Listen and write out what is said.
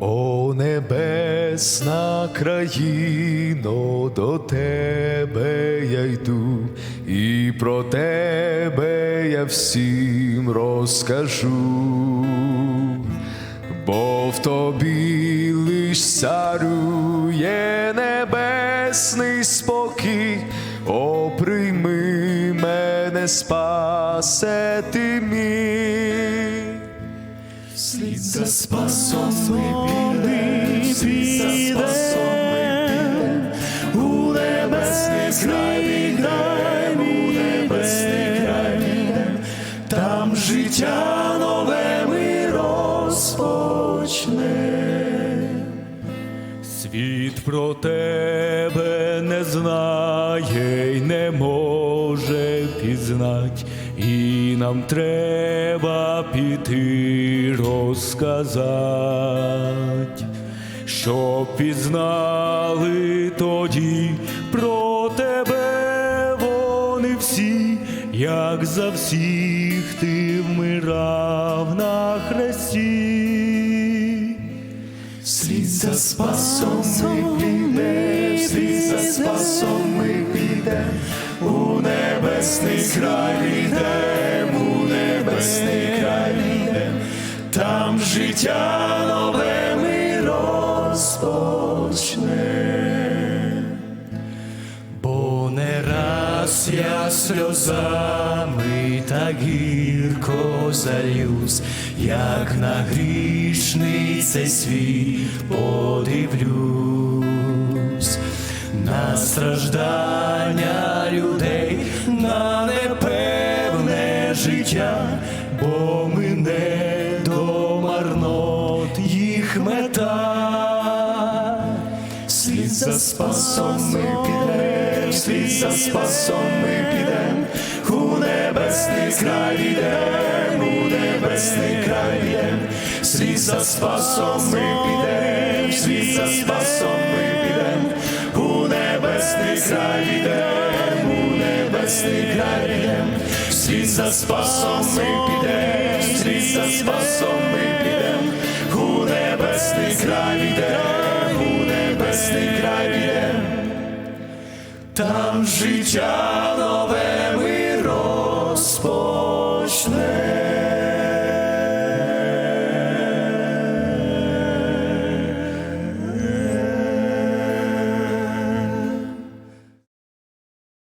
О небесна країно, до тебе я йду, і про тебе я всім розкажу, бо в тобі лиш царює небесний спокій, о прийми мене, спасе ти мій. Слід за спасом ми піде, слід за спасом ми піде, у небесний край віддем, у небесний край віддем, там життя нове ми розпочнем. Світ про тебе не знає й не може пізнать, і нам треба піти розказать, щоб пізнали тоді про тебе вони всі, як за всіх ти вмирав на хресті. Слід за спасом ми підем, слід за спасом ми підем, у небесний край йдем, у небесний край йдем, там життя нове ми розпочнем. Бо не раз я сльозами так гірко зальюсь, як на грішний цей світ подивлюсь, на страждання людей, на непевне життя, бо мене до марнот їх мета. Слід за спасом ми підем, слід за спасом ми підем, небесний край у небесний край підем, слід за спасом ми підем, слід за спасом ми підем, у небесний край підем, у небесний край підем, слід за спасом ми підем, слід за спасом ми підем, у небесний край підем, у небесний край підем, там життя нове ми розпочне.